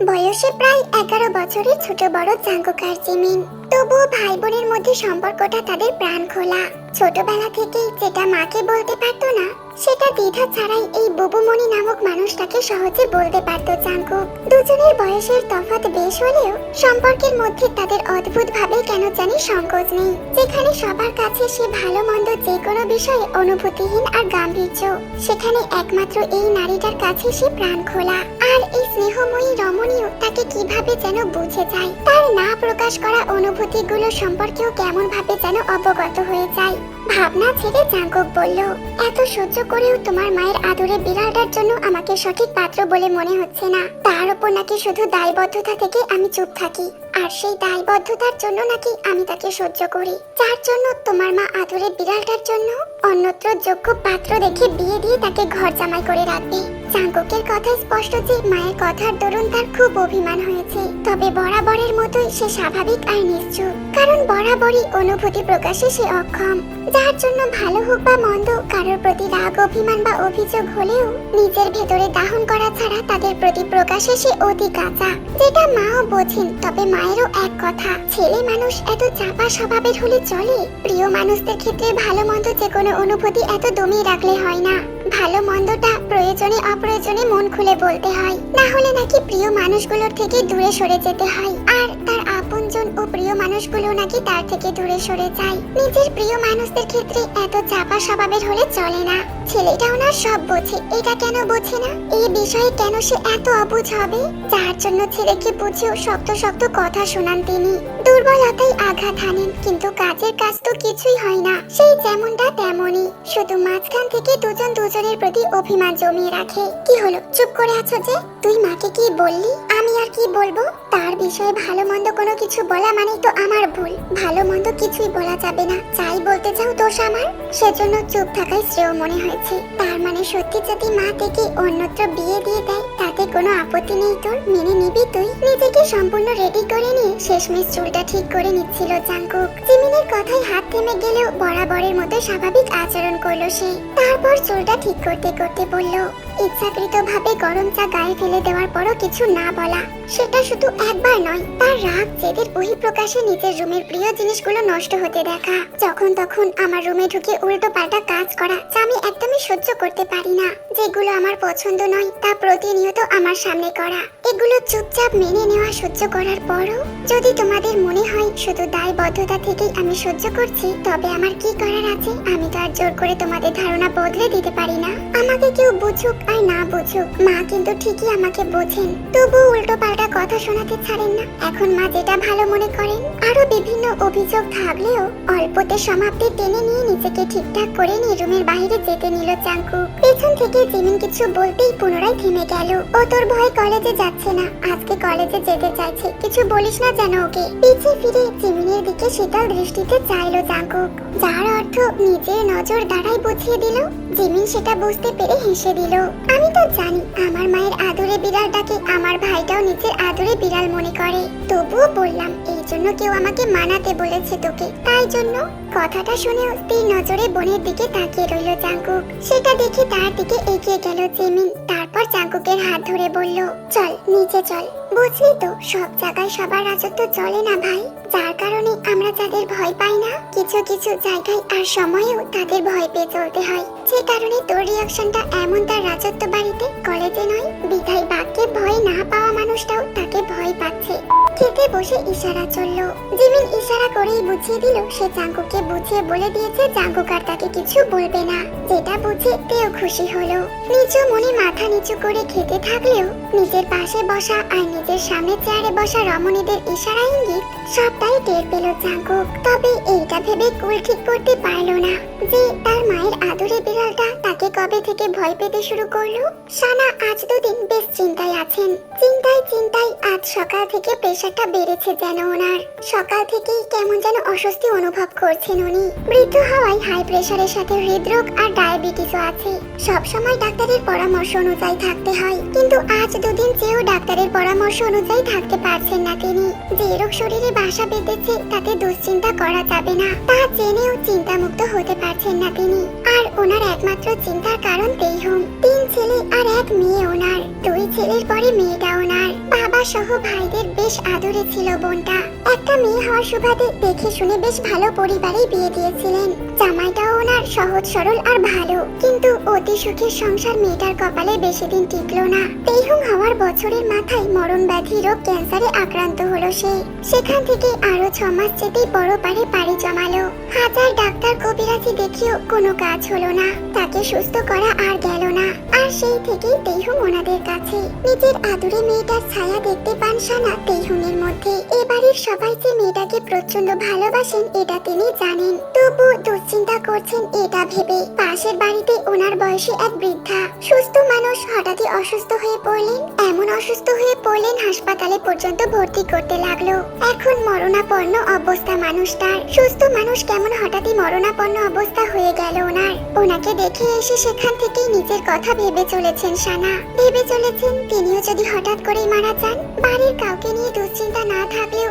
বয়সে প্রায় এগারো বছরের ছোট বড় জাঙ্গুকার জিমিন। তবুও ভাই বোনের মধ্যে সম্পর্কটা তাদের প্রাণ খোলা ছোটবেলা থেকেই যেটা মাকে বলতে পারতো না সেটা দ্বিধা ছাড়াই এই বুবুমণি নামক মানুষটাকে সহজে বলতে পারতো জাঙ্কুক দুজনের বয়সের তফাৎ বেশ হলেও সম্পর্কের মধ্যে তাদের অদ্ভুত ভাবে কেন জানি সংকোচ নেই, যেখানে সবার কাছে সে ভালো মন্দ যে কোনো বিষয়ে অনুভূতিহীন আর গাম্ভীর্য। সেখানে একমাত্র এই নারীটার কাছে সে প্রাণ খোলা। আর এই স্নেহময়ী রমণীয় তাকে কীভাবে যেন বুঝে যায়, তার না প্রকাশ করা অনুভূতিগুলো সম্পর্কেও কেমন ভাবে যেন অবগত হয়ে যায়। ভাবনা ছেড়ে জাঙ্কক বলল, এত সহ্য করেও তোমার মায়ের আদরে বিড়ালটার জন্য আমাকে সঠিক পাত্র বলে মনে হচ্ছে না। তার উপর নাকি শুধু দায়বদ্ধতা থেকে আমি চুপ থাকি, আর সেই দায়বদ্ধতার জন্য নাকি আমি তাকে সহ্য করি। যার জন্য তোমার মা আদরে বিড়ালটার জন্য অন্যত্র যোগ্য পাত্র দেখে বিয়ে দিয়ে তাকে ঘর জামাই করে রাখবে। চাঙ্ককের কথা স্পষ্ট যে মায়ের কথার দরুন তার খুব অভিমান হয়েছে, তবে বরাবরের মতোই সে স্বাভাবিক আর নিশ্চুপ। কারণ বরাবরই অনুভূতি প্রকাশে সে অক্ষম। যার জন্য ভালো হোক বা মন্দ, কারোর প্রতি রাগ, অভিমান বা অভিযোগ হলেও নিজের ভেতরে দাহন করা ছাড়া তাদের প্রতি প্রকাশে সে অতি কাঁচা। যেটা মাও বোঝেন, তবে মায়েরও এক কথা, ছেলে মানুষ এত চাপা স্বভাবের হলে চলে? প্রিয় মানুষদের ক্ষেত্রে ভালো মন্দ যে কোনো অনুভূতি এত দমিয়ে রাখলে হয় না। ভালো মন্দটা প্রয়োজনে অপ্রয়োজনে মন খুলে বলতে হয়। না হলে নাকি প্রিয় মানুষগুলোর থেকে দূরে সরে যেতে হয়। আর তার আপনজন ও প্রিয় মানুষগুলো নাকি তার থেকে দূরে সরে যায়। নিজের প্রিয় মানুষদের ক্ষেত্রে এত চাপা স্বভাবের হলে চলে না। ছেলেটাও না সব বোঝে, এটা কেন বোঝে না? এই বিষয়ে কেন সে এত অবুঝ হবে? যার জন্য ছেলেকে বুঝেও শক্ত শক্ত কথা শোনান তিনি। দুর্বলতাই আঘাত হানেন, কিন্তু কাজের কাজ তো কিছুই হয় না। সেই যেমনটা তেমনই। শুধু মাঝখান থেকে দুজন দুজনের প্রতি অভিমান জমিয়ে রাখে। কি হলো? চুপ করে আছো যে? তুই মাকে কি বললি? আমি আর কি বলব? তার বিষয়ে ভালো মন্দ কোনো কিছু বলা মানেই তো আমার ভুল। ভালো মন্দ কিছুই বলা যাবে না। চাই বলতে চাও দোষ আমার। সেজন্য চুপ থাকাই শ্রেয় মনে হয়েছে। তার মানে সত্যি যদি মা থেকে অন্যত্র বিয়ে দিয়ে দেয়, তাতে কোনো আপত্তি নেই তোর? মেনে নিবি তুই? নিজেকে সম্পূর্ণ রেডি করে নিয়ে শেষমেশ চুলটা ঠিক করে নিচ্ছিল জাঙ্কুক জিমিনের কথায় হাত থেমে গেলেও বরাবরের মতো স্বাভাবিক আচরণ করল সে। তারপর চুলটা ঠিক করতে করতে বলল ইচ্ছাকৃত ভাবে গরম চা গায়ে ফেলে দেওয়ার পরও কিছু না বলা। সেটা শুধু একবার নয়, তার রাগ জেদের বহিঃপ্রকাশে নিজের রুমের প্রিয় জিনিসগুলো নষ্ট হতে দেখা। যখন তখন আমার রুমে ঢুকে উল্টো পাল্টা কাজ করা যা আমি একদমই সহ্য করতে পারি না। যেগুলো আমার পছন্দ নয়, তা প্রতিনিয়ত আমার সামনে করা। এগুলো চুপচাপ মেনে নেওয়া সহ্য করার পরও যদি তোমাদের মনে হয় শুধু দায়বদ্ধতা থেকেই আমি সহ্য করছি, তবে আমার কি করার আছে? আমি তো আর জোর করে তোমাদের ধারণা বদলে দিতে পারি না। আমাকে কেউ বুঝুক আর না বুঝুক, মা কিন্তু ঠিকই আমাকে বোঝেন। তবু উল্টো পাল্টা কথা শোনাতে ছাড়েন না। এখন মা যেটা ভালো মনে করেন আরও বিভিন্ন অভিযোগ থাকলেও অল্পতে সমাপ্তি টেনে নিয়ে নিজেকে ঠিকঠাক করে নিয়ে রুমের বাইরে যেতে নিল চাঙ্কু। পেছন থেকে জিমিন কিছু বলতেই পুনরায় থেমে গেল। ও তোর ভয় কলেজে যাচ্ছে না, আজকে কলেজে যেতে চাইছে। কিছু বলিস না যেন ওকে। পিছে ফিরে জিমিনের দিকে শীতল দৃষ্টিতে চাইলো জাঙ্কুক যার অর্থ নিজের নজর দ্বারাই বুঝিয়ে দিল, জিমিন সেটা বুঝতে পেরে হেসে দিল। আমি তো জানি, আমার মায়ের আদরে বিড়ালটাকে আমার ভাইটাও নিজের আদরে বিড়াল মনে করে। তবুও বললাম, এই জন্য কেউ আমাকে মানাতে বলেছে তোকে। তাই জন্য কথাটা শুনে স্থির নজরে বোনের দিকে তাকিয়ে রইল চাঙ্কুক সেটা দেখে তার দিকে এগিয়ে গেল জেমিন। তারপর চাঙ্কুকের হাত ধরে বলল, চল, নিচে চল। বুঝলি তো, সব জায়গায় সবার রাজত্ব চলে না ভাই। যার কারণে আমরা যাদের ভয় পাই না, কিছু কিছু জায়গায় আর সময়েও তাদের ভয় পেয়ে চলতে হয়। যে কারণে তোর রিয়াকশনটা এমন তার রাজত্ব বাড়িতে কলেজে নয়, বিধায় বাক্যে ভয় না পাওয়া মানুষটাও তাকে ভয় পাচ্ছে। খেতে বসে ইশারা চলল। জিমিন ইশারা করেই বুঝিয়ে দিল, সে জাঙ্কুকে বুঝিয়ে বলে দিয়েছে জাঙ্কুক আর তাকে কিছু বলবে না। যেটা বুঝে তেও খুশি হলো। নিচু মনে মাথা নিচু করে খেতে থাকলেও নিজের পাশে বসা আর নিজের সামনে চেয়ারে বসা রমণীদের ইশারা ইঙ্গিত সবটাই টের পেল জাঙ্কুক। তবে এইটা ভেবে কুল ঠিক করতে পারল না যে তার মায়ের আদরে বিড়ালটা কবে থেকে ভয় পেতে শুরু করল? সানা আজ দুদিন বেশ চিন্তায় আছেন। চিন্তায় চিন্তায় আজ সকাল থেকে প্রেশারটা বেড়েছে যেন ওনার। সকাল থেকেই কেমন যেন অস্বস্তি অনুভব করছেন উনি। বৃদ্ধ হওয়ায় হাই প্রেশারের সাথে হৃদরোগ আর ডায়াবেটিসও আছে। সব সময় ডাক্তারের পরামর্শ অনুযায়ী থাকতে হয়। কিন্তু আজ দুদিন চেয়েও ডাক্তারের পরামর্শ অনুযায়ী থাকতে পারছেন না তিনি। যে রোগ শরীরে বাসা বেঁধেছে, তাতে দুশ্চিন্তা করা যাবে না। তা জেনেও চিন্তামুক্ত হতে পারছেন না তিনি। আর ওনার একমাত্র চিন্তার কারণ তেইহুম তিন ছেলে আর এক মেয়ে ওনার। দুই ছেলের পরে মেয়েটা ওনার। বাবা সহ ভাইদের বেশ আদরে ছিল বোনটা। মেয়ে হওয়ার সুবাদে দেখে শুনে বেশ ভালো পরিবারেই বিয়ে দিয়েছিলেন। জামাইটাও ওনার সহজ, সরল আর ভালো। কিন্তু অতি সুখের সংসার মেয়েটার কপালে বেশি দিন টিকলো না। তেইহুং হওয়ার বছরের মাথায় মরণ ব্যাধি রোগ ক্যান্সারে আক্রান্ত হলো সে। সেখান থেকে আরও ছ মাস যেতেই বড় পারে পাড়ি জমালো। হাজার ডাক্তার কবিরাজি দেখিও কোনো কাজ হলো না। তাকে সুস্থ করা আর গেল না। আর সেই থেকেই তেইহুং ওনাদের কাছে। নিজের আদুরে মেয়েটার ছায়া দেখতে পান সানা তেইহুংয়ের মধ্যে। বাড়ির সবাই যে মেয়েটাকে প্রচণ্ড ভালোবাসেন, এটা তিনি জানেন। তবু দুশ্চিন্তা করছেন এটা ভেবে। পাশের বাড়িতে ওনার বয়সী এক বৃদ্ধা। সুস্থ মানুষ, হঠাৎই অসুস্থ হয়ে পড়লেন। এমন অসুস্থ হয়ে পড়লেন, হাসপাতালে পর্যন্ত ভর্তি করতে লাগল। এখন মরণাপন্ন অবস্থা মানুষটার সুস্থ মানুষ কেমন হঠাৎই মরণাপন্ন অবস্থা হয়ে গেল ওনার। ওনাকে দেখে এসে সেখান থেকেই নিজের কথা ভেবে চলেছেন সানা। ভেবে চলেছেন, তিনিও যদি হঠাৎ করেই মারা যান, বাড়ির কাউকে নিয়ে দুশ্চিন্তা না থাকলেও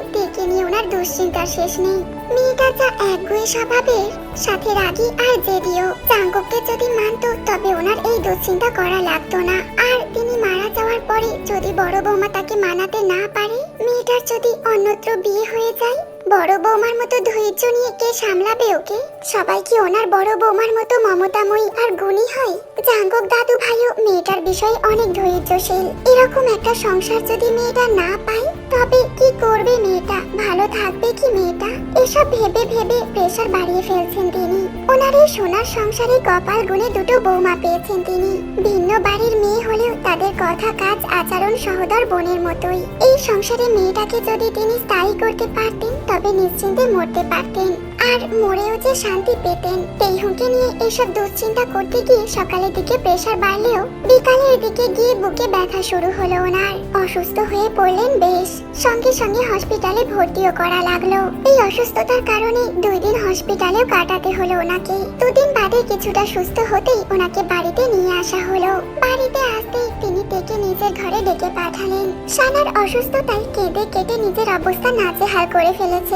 ওনার দুশ্চিন্তার শেষ নেই। মেয়েটা যা একগুয়ে স্বভাবের, সাথে রাগি আর জেদিও। চাঙ্গককে যদি মানত, তবে ওনার এই দুশ্চিন্তা করা লাগতো না। আর তিনি মারা যাওয়ার পরে যদি বড় বৌমা তাকে মানাতে না পারে, মেয়েটার যদি অন্যত্র বিয়ে হয়ে যায় বড় বৌমার মতো ধৈর্য নিয়ে কে সামলাবে ওকে? সবাই কি ওনার বড় বৌমার মতো মমতাময়ী আর গুণী হয়? জাঙ্গক দাদু ভাইও মেয়েটার বিষয়ে অনেক ধৈর্যশীল। এরকম একটা সংসার যদি মেয়েটা না পায়, তবে কি করবে মেয়েটা? ভালো থাকবে কি মেয়েটা? এসব ভেবে ভেবে প্রেশার বাড়িয়ে ফেলছেন তিনি। ওনার এই সোনার সংসারে কপাল গুনে দুটো বৌমা পেয়েছেন তিনি। ভিন্ন বাড়ির মেয়ে হলেও তাদের কথা, কাজ, আচরণ সহদর বোনের মতোই। এই সংসারে মেয়েটাকে যদি তিনি স্থায়ী করতে পারতেন তবে নিশ্চিন্তে মরতে পারতেন। আর মরেও যে শান্তি পেতেন তেইহুকে নিয়ে এসব দুশ্চিন্তা করতে গিয়ে সকালের দিকে প্রেশার বাড়লেও বিকালের দিকে গিয়ে বুকে ব্যথা শুরু হলো ওনার। অসুস্থ হয়ে পড়লেন বেশ, সঙ্গে সঙ্গে হসপিটালে ভর্তিও করা লাগল। এই অসুস্থতার কারণে দুই দিন হসপিটালেও কাটাতে হলো ওনাকে। দুদিন বাদে কিছুটা সুস্থ হতেই ওনাকে বাড়িতে নিয়ে আসা হলো। বাড়িতে আসতেই তিনি ডেকে নিজের ঘরে ডেকে পাঠালেন। সানার অসুস্থতায় কেঁদে কেটে নিজের অবস্থা নাজেহাল করে ফেলেছে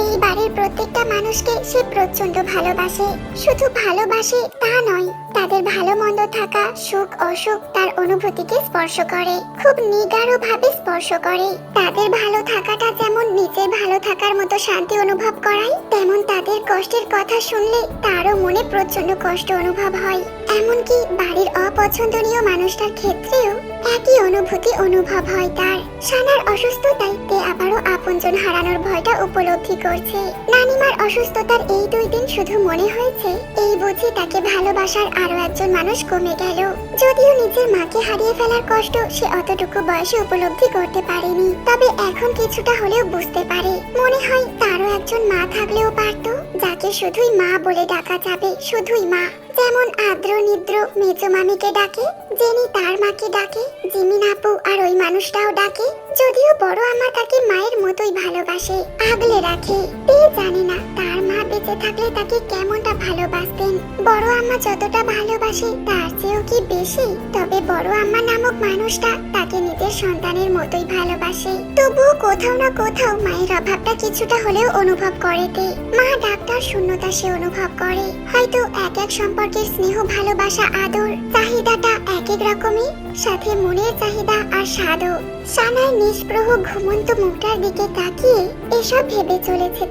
এই বাড়ির প্রত্যেকটা মানুষকে সে প্রচণ্ড ভালোবাসে, শুধু ভালোবাসে তা নয়, তাদের ভালো মন্দ থাকা, সুখ, অসুখ তার অনুভূতিকে স্পর্শ করে, খুব নিগাঢ় ভাবে স্পর্শ করে। তাদের ভালো থাকাটা যেমন নিজের ভালো থাকার মতো শান্তি অনুভব করায়, তেমন তাদের কষ্টের কথা শুনলে তারও মনে প্রচণ্ড কষ্ট অনুভব হয়। এমনকি বাড়ির অপছন্দনীয় মানুষটার ক্ষেত্রেও একই অনুভূতি অনুভব হয় তার। সানার অসুস্থতায় তে আবারও আপনজন হারানোর ভয়টা উপলব্ধি করছে। নানিমার অসুস্থতার এই দুই দিন শুধু মনে হয়েছে, এই বুঝি তাকে ভালোবাসার আরও একজন মানুষ কমে গেল। যদিও নিজের মাকে হারিয়ে ফেলার কষ্ট সে অতটুকু বয়সে উপলব্ধি করতে পারেনি, তবে এখন কিছুটা হলেও বুঝতে পারে। মনে হয় তারও একজন মা থাকলেও পারতো, যাকে শুধুই মা বলে ডাকা যাবে, শুধুই মা। যেমন আদ্র নিদ্র মেজো মামিকে ডাকে জেনি তার মাকে ডাকে, জিমিন আপু আর ওই মানুষটাও ডাকে, যদিও বড় আমা তাকে মায়ের মতোই ভালোবাসে, আগলে রাখে। তে জানে না, তার মা বেঁচে থাকলে তাকে কেমনটা ভালোবাসতেন? বড় আম্মা যতটা ভালোবাসে, তার চেয়েও কি বেশি? তবে বড় আম্মা নামক মানুষটা তাকে নিজের সন্তানের মতোই ভালোবাসে। তবুও কোথাও না কোথাও মায়ের অভাবটা কিছুটা হলেও অনুভব করে তে। মা ডাক্তার, শূন্যতা সে অনুভব করে। হয়তো এক এক সম্পর্কের স্নেহ, ভালোবাসা, আদর, চাহিদাটা এক এক রকমই। সাথে মনের চাহিদা আর স্বাদও। সানার নিষ্প্রহ, ঘুমন্ত মুখটার দিকে তাকিয়ে এসব ভেবে চলেছে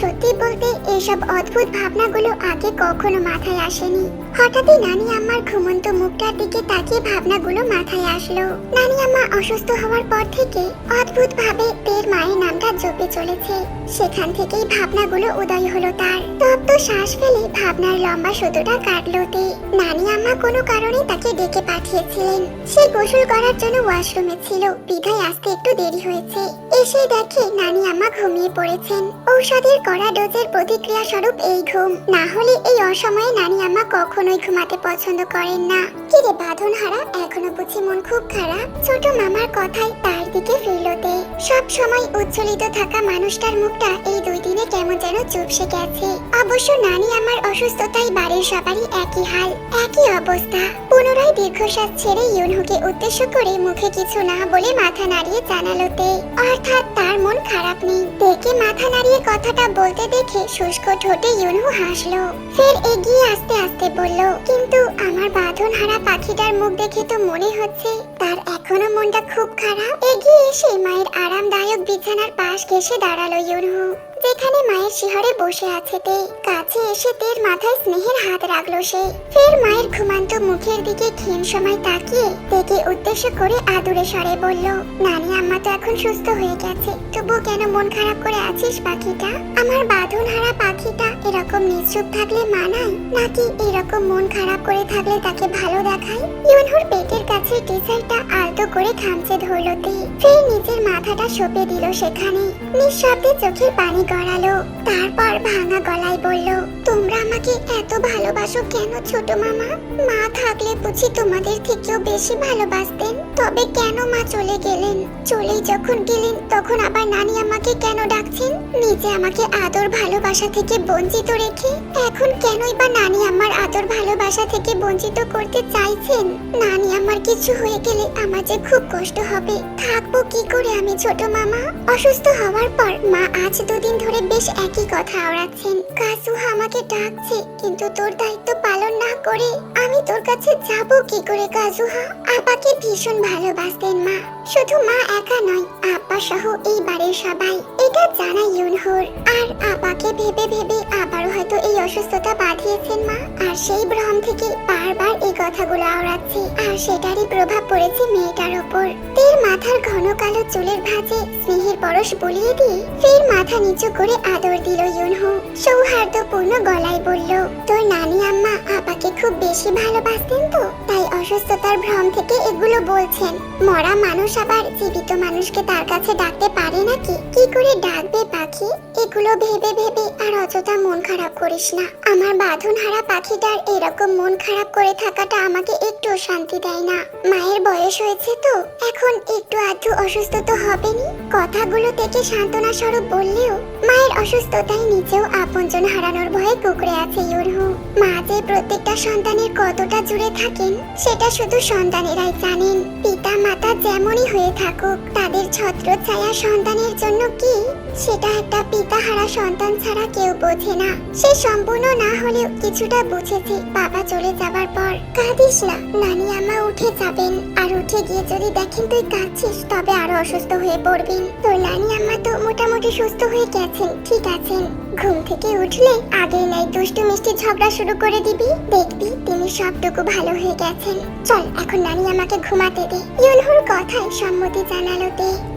সত্যি বলতে এসব অদ্ভুত ভাবনাগুলো আগে কখনো মাথায় আসেনি। হঠাৎই নানি আম্মার ঘুমন্ত মুখটার দিকে তাকিয়ে ভাবনাগুলো মাথায় আসলো। নানি আম্মা অসুস্থ হওয়ার পর থেকে অদ্ভুত ভাবে তের মায়ের নামটা জপে চলেছে। সেখান থেকেই ভাবনাগুলো উদয় হলো তার। তপ্ত শ্বাস ফেলে ভাবনার লম্বা সুতোটা কাটলো তে। নানি আম্মা কোনো কারণে তাকে ডেকে পাঠিয়েছিলেন। সে গোসল করার জন্য ওয়াশরুমে ছিল। বিধায় আসতে একটু দেরি হয়েছে। এসে দেখে নানি আম্মা ঘুমিয়ে পড়েছেন। ঔষধের কড়া ডোজের প্রতিক্রিয়া স্বরূপ এই ঘুম। না হলে এই অসময়ে নানি আম্মা কখনোই ঘুমাতে পছন্দ করেন না। বাঁধন হারা এখনও বুঝি মন খুব খারাপ। ছোট মামার কথায় তার দিকে ফিরলতে। সব সময় উজ্জ্বলিত থাকা মানুষটার মুখটা এই দুই দিনে কেমন যেন চুপসে গেছে। অবশ্য নানি আমার অসুস্থতায় বাড়ির সবারই একই হাল, একই অবস্থা। পুনরায় দীর্ঘশ্বাস ছেড়ে ইউনহুকে উদ্দেশ্য করে মুখে কিছু না বলে মাথা নাড়িয়ে জানালোতে। অর্থাৎ তার মন খারাপ নেই। দেখে মাথা নাড়িয়ে কথাটা বলতে দেখে শুষ্ক ঠোঁটে ইউনহু হাসলো। ফের এগিয়ে আস্তে আস্তে বলল, কিন্তু আমার বাঁধন হারা পাখিটার মুখ দেখে তো মনে হচ্ছে তার এখনও মনটা খুব খারাপ। এগিয়ে এসে মায়ের আরামদায়ক বিছানার পাশ ঘেসে দাঁড়াল ইউনহু। যেখানে মায়ের শিহরে বসে আছে তে, কাছে এসে তের মাথায় স্নেহের হাত রাখল সে। ফের মায়ের ঘুমান্ত মুখের দিকে ক্ষীণ সময় তাকিয়ে তেকে উদ্দেশ্য করে আদুরে স্বরে বলল, নানি, আম্মা তো এখন সুস্থ হয়ে গেছে। তবু কেন মন খারাপ করে আছিস পাখিটা? আমার বাঁধন হারা পাখিটা এরকম নিশ্চুপ থাকলে মানায় নাকি এরকম মন খারাপ করে থাকলে তাকে ভালো দেখায়? ইউনহুর পেটের কাছে টিচারটা আলতো করে খামচে ধরলো তে ফের নিজের মাথাটা সঁপে দিল সেখানে। নিঃশব্দে চোখের পানি গড়ালো। তারপর ভাঙা গলায় বলল, তোমরা আমাকে এত ভালোবাসো কেন ছোট মামা? মা থাকলে বুঝি তোমাদের থেকেও বেশি ভালোবাসতেন। তবে কেন মা চলে গেলেন? চলেই যখন গেলেন, তখন আবার নানি আমাকে কেন ডাকছেন? নিজে আমাকে আদর ভালোবাসা থেকে বঞ্চিত রেখে এখন কেনই বা নানি আমার আদর ভালোবাসা থেকে বঞ্চিত করতে চাইছেন? নানি আমার কিছু হয়ে গেলে আমার যে খুব কষ্ট হবে, থাকব কি করে আমি ছোট মামা? অসুস্থ হওয়ার পর মা আজ দুদিন ধরে বেশ একই কথা আওড়াচ্ছেন কাসুহা আমাকে ডাকছে, কিন্তু তোর দায়িত্ব পালন না করে আমি তোর কাছে যাব কি করে কাজুহা আপাকে ভীষণ ভালোবাসতেন মা। শুধু মা একা নয় আপা সহ এই বাড়ির সবাই। এটা জানা ইউনহোর। আর আপাকে ভেবে ভেবে আবার হয়তো এই অসুস্থতা বাঁধিয়েছেন মা। আর সেই ভ্রম থেকে বারবার এই কথাগুলো আওড়াচ্ছে। আর সেটারই প্রভাব পড়েছে মেয়েটার ওপর। তের মাথার ঘন কালো চুলের ভাঁজে স্নেহের পরশ বলিয়ে দিয়ে ফের মাথা নিচু করে আদর দিল ইউনহো। সৌহার্দ্যপূর্ণ গলায় বলল, তোর নানি আম্মা আপাকে খুব বেশি ভালোবাসতেন তো, তাই অসুস্থতার ভ্রম থেকে এগুলো বলছেন। মরা মানুষ আবার জীবিত মানুষকে তার কাছে ডাকতে পারে নাকি? কি করে ডাকবে পাখি? এগুলো ভেবে ভেবে আর অযথা মন খারাপ করিস না। আমার বাঁধন হারা পাখিটার এরকম মন খারাপ করে থাকাটা আমাকে একটু শান্তি দেয় না। মায়ের বয়স হয়েছে তো, এখন একটু আধটু অসুস্থ তো হবেনি কথাগুলো থেকে সান্ত্বনা স্বরূপ বললেও, মায়ের অসুস্থতায় নিজেও আপনজন হারানোর ভয়ে কুকড়ে আছে ইউরহু। মা যে প্রত্যেকটা সন্তানের কতটা জুড়ে থাকেন, সেটা শুধু সন্তানেরাই জানেন। পিতা মাতা যেমনই হয়ে থাকুক, তাদের ছত্র ছায়া সন্তানের জন্য কি? সেটা একটা পিতা হারা সন্তান ছাড়া কেউ বোঝে না। সে সম্পূর্ণ না হলেও কিছুটা বুঝেছে বাবা চলে যাবার পর। কাঁদিস না নানি আমা উঠে যাবেন। আর উঠে গিয়ে যদি দেখেন তুই কাঁদছিস, তবে আরও অসুস্থ হয়ে পড়বেন তোর নানি আম্মা তো মোটামুটি সুস্থ হয়ে গেছেন, ঠিক আছেন। ঘুম থেকে উঠলে আগে নাই দুষ্টু মিষ্টি ঝগড়া শুরু করে দিবি। দেখবি তিনি সবটুকু ভালো হয়ে গেছেন। চল, এখন নানি আমাকে ঘুমাতে দে। ইউনহুর কথায় সম্মতি জানালো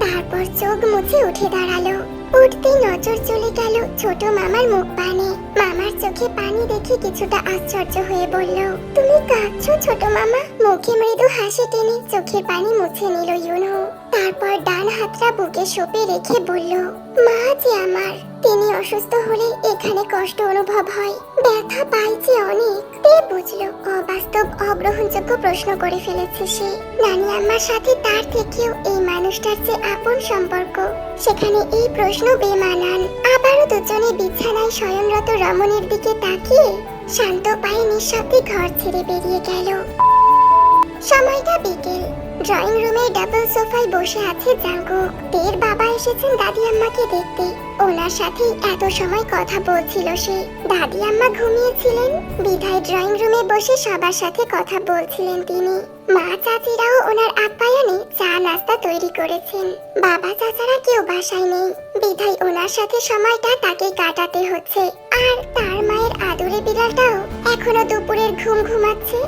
তারপর চোখ মুছে উঠে দাঁড়াল। উঠতেই নজর চলে গেল ছোট মামার মুখ পানে মামার চোখে পানি দেখে কিছুটা আশ্চর্য হয়ে বলল, তুমি কাঁদছো ছোট মামা? মুখে মৃদু হাসি টেনে চোখের পানি মুছে নিল ইউনো তারপর ডান হাতটা বুকে সপে রেখে বলল, মা যে আমার, তিনি অসুস্থ হলে এখানে কষ্ট অনুভব হয়, ব্যথা পাই যে অনেক। তে বুঝলো, অবাস্তব, অগ্রহণযোগ্য প্রশ্ন করে ফেলেছে সে। নানি আম্মার সাথে তার থেকেও এই মানুষটার যে আপন সম্পর্ক, সেখানে এই প্রশ্ন বেমানান। আবারও দুজনে বিছানায় শয়নরত রমণের দিকে তাকিয়ে শান্ত পায়ে নিঃশব্দে ঘর ছেড়ে বেরিয়ে গেল। সময়টা বিকেল। ড্রয়িং রুমে ডাবল সোফায় বসে আছে জাঙ্কুক তের বাবা এসেছেন দাদি আম্মাকে দেখতে। ওনার সাথেই এত সময় কথা বলছিল সে। দাদি আম্মা ঘুমিয়েছিলেন। বিধায় ড্রয়িং রুমে বসে সবার সাথে কথা বলছিলেন তিনি। মা চাচিরাও ওনার আপ্যায়নে চা নাস্তা তৈরি করেছেন। বাবা চাচারা কেউ বাসায় নেই। বিধায় ওনার সাথে সময়টা তাকে কাটাতে হচ্ছে। আর তার মায়ের আদুরে বিড়ালটাও এখনও দুপুরের ঘুম ঘুমাচ্ছে।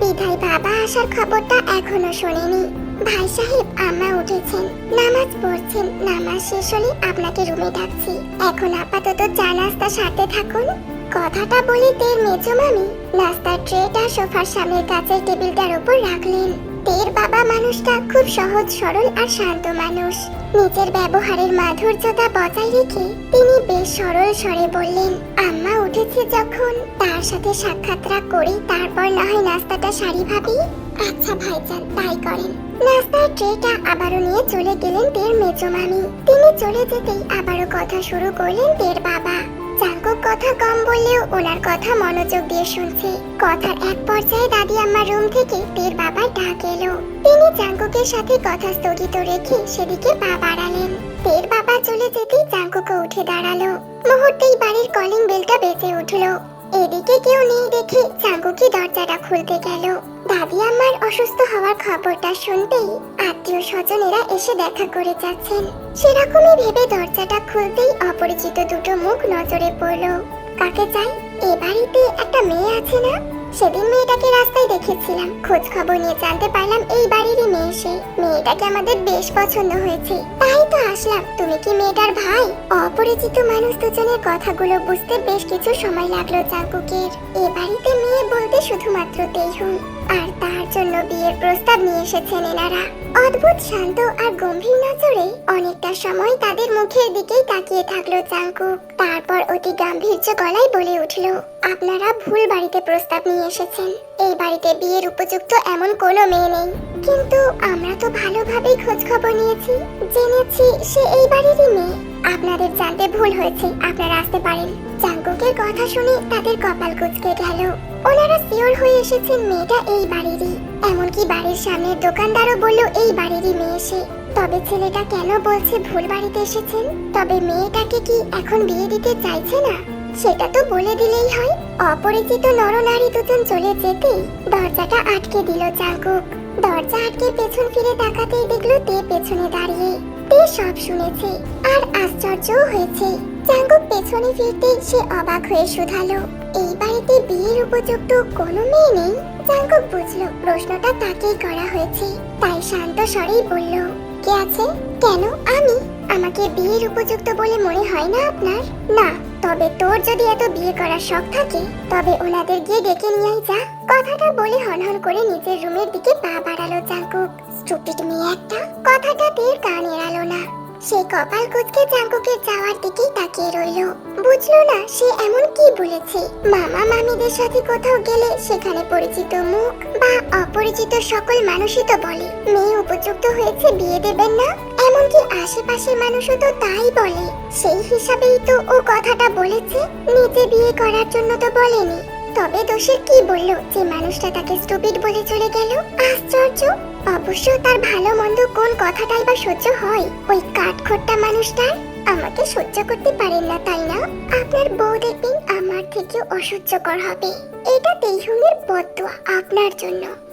বিধায় বাবা আসার খবরটা এখনও শোনেনি। ভাই সাহেব, আম্মা উঠেছেন। নামাজ পড়ছেন। নামাজ শেষ হলে আপনাকে রুমে ডাকছি। এখন আপাতত চা নাস্তা সাথে থাকুন। কথাটা বলে তের মেজো মামি নাস্তার ট্রেটা সোফার সামনের কাছের টেবিলটার উপর রাখলেন। তের বাবা মানুষটা খুব সহজ, সরল আর শান্ত মানুষ। নিজের ব্যবহারের মাধুর্যতা বজায় রেখে তিনি বেশ সরল স্বরে বললেন, আম্মা উঠেছে যখন, তার সাথে সাক্ষাৎরা করে তারপর না হয় নাস্তাটা সারি ভাবি? আচ্ছা ভাইজান, তাই করেন। নাস্তার ট্রেটা আবারও নিয়ে চলে গেলেন তের মেজো মামি। তিনি চলে যেতেই আবারও কথা শুরু করলেন তের বাবা। জাঙ্কুক কথা কম বললেও ওনার কথা মনোযোগ দিয়ে শুনছে। কথার এক পর্যায়ে দাদি আম্মার রুম থেকে তের বাবার ডাক এলো। তিনি জাঙ্কুকের সাথে কথা স্থগিত রেখে সেদিকে পা বাড়ালেন। তের বাবা চলে যেতেই জাঙ্কুকও উঠে দাঁড়াল। মুহূর্তেই বাড়ির কলিং বেলটা বেজে উঠল। এদিকে কেউ নেই দেখে চাঙ্গুকি দরজাটা খুলতে গেল। দাদি আমার অসুস্থ হওয়ার খবরটা শুনতেই আত্মীয় স্বজনেরা এসে দেখা করে যাচ্ছেন। সেরকমই ভেবে দরজাটা খুলতেই অপরিচিত দুটো মুখ নজরে পড়ল। কাকে চাই? এ বাড়িতে একটা মেয়ে আছে না? সেদিন মেয়েটাকে রাস্তায় দেখেছিলাম। খোঁজ খবর নিয়ে জানতে পারলাম এই বাড়িরই মেয়ে সে। মেয়েটাকে আমাদের বেশ পছন্দ হয়েছে। তাই তো আসলাম। তুমি কি মেয়েটার ভাই? অপরিচিত মানুষ দুজনের কথাগুলো বুঝতে বেশ কিছু সময় লাগল চাকুকের এ বাড়িতে মেয়ে বলতে শুধুমাত্র তেহুন আর তার জন্য বিয়ের প্রস্তাব নিয়ে এসেছেন এনারা। অদ্ভুত, শান্ত আর গম্ভীর নজরে অনেকটা সময় তাদের মুখের দিকেই তাকিয়ে থাকল চাঙ্কুক তারপর অতি গাম্ভীর্য গলায় বলে উঠল, আপনারা ভুল বাড়িতে প্রস্তাব নিয়ে এসেছেন। এই বাড়িতে বিয়ের উপযুক্ত এমন কোনো মেয়ে নেই। কিন্তু আমরা তো ভালোভাবেই খোঁজ খবর নিয়েছি, জেনেছি সে এই বাড়িরই মেয়ে। আপনাদের জানতে ভুল হয়েছে। আপনারা আসতে পারেন। চাঙ্কুকের কথা শুনে তাদের কপাল কুচকে গেল। ওনারা শিওর হয়ে এসেছেন মেয়েটা এই বাড়িরই। এমনকি বাড়ির সামনের দোকানদারও বলল, এই বাড়িরই মেয়ে সে। তবে ছেলেটা কেন বলছে ভুল বাড়িতে এসেছেন? তবে মেয়েটাকে কি এখন বিয়ে দিতে চাইছে না? সেটা তো বলে দিলেই হয়। অপরিচিত নরনারী দুজন চলে যেতেই দরজাটা আটকে দিল চাঙ্কুক দরজা আটকে পেছন ফিরে তাকাতেই দেখল তে পেছনে দাঁড়িয়ে। তে সব শুনেছে আর আশ্চর্যও হয়েছে। চাঙ্গুক পেছনে ফিরতে সে অবাক হয়ে শুধালো। এই বাড়িতে বিয়ের উপযুক্ত কোনো মেয়ে নেই? চাঙ্গুক বুঝলো, প্রশ্নটা তাকেই করা হয়েছে। তাই শান্ত স্বরেই বলল কে আছে? কেন? আমি? আমাকে বিয়ের উপযুক্ত বলে মনে হয় না আপনার? না, তবে তোর যদি এত বিয়ে করার শখ থাকে, তবে ওনাদের গিয়ে ডেকে নিয়ে যা। কথাটা বলে হনহন করে নিজের রুমের দিকে পা বাড়ালো চাকুক স্টুপিড মেয়ে একটা। কথাটা তীর কান এড়ালো না। সে কপাল কুচকে চাঙ্কুকের যাওয়ার দিকেই তাকিয়ে রইল। বুঝলো না সে এমন কি বলেছে। মামা মামিদের সাথে কোথাও গেলে সেখানে পরিচিত মুখ বা অপরিচিত সকল মানুষই তো বলে। মেয়ে উপযুক্ত হয়েছে বিয়ে দেবেন না? এমনকি আশেপাশের মানুষও তো তাই বলে। সেই হিসাবেই তো ও কথাটা বলেছে। নিজে বিয়ে করার জন্য তো বলেনি। তবে দোষের কি বলল যে মানুষটা তাকে স্টুপিড বলে চলে গেল? আশ্চর্য! অবশ্য তার ভালো মন্দ কোন কথাটাই বা সহ্য হয়? ওই কাঠখোট্টা মানুষটা আমাকে সহ্য করতে পারেন না, তাই না? আপনার বউ দেখবেন আমার থেকেও অসহ্যকর হবে। এটা তেইহুনের বদুয়া আপনার জন্য।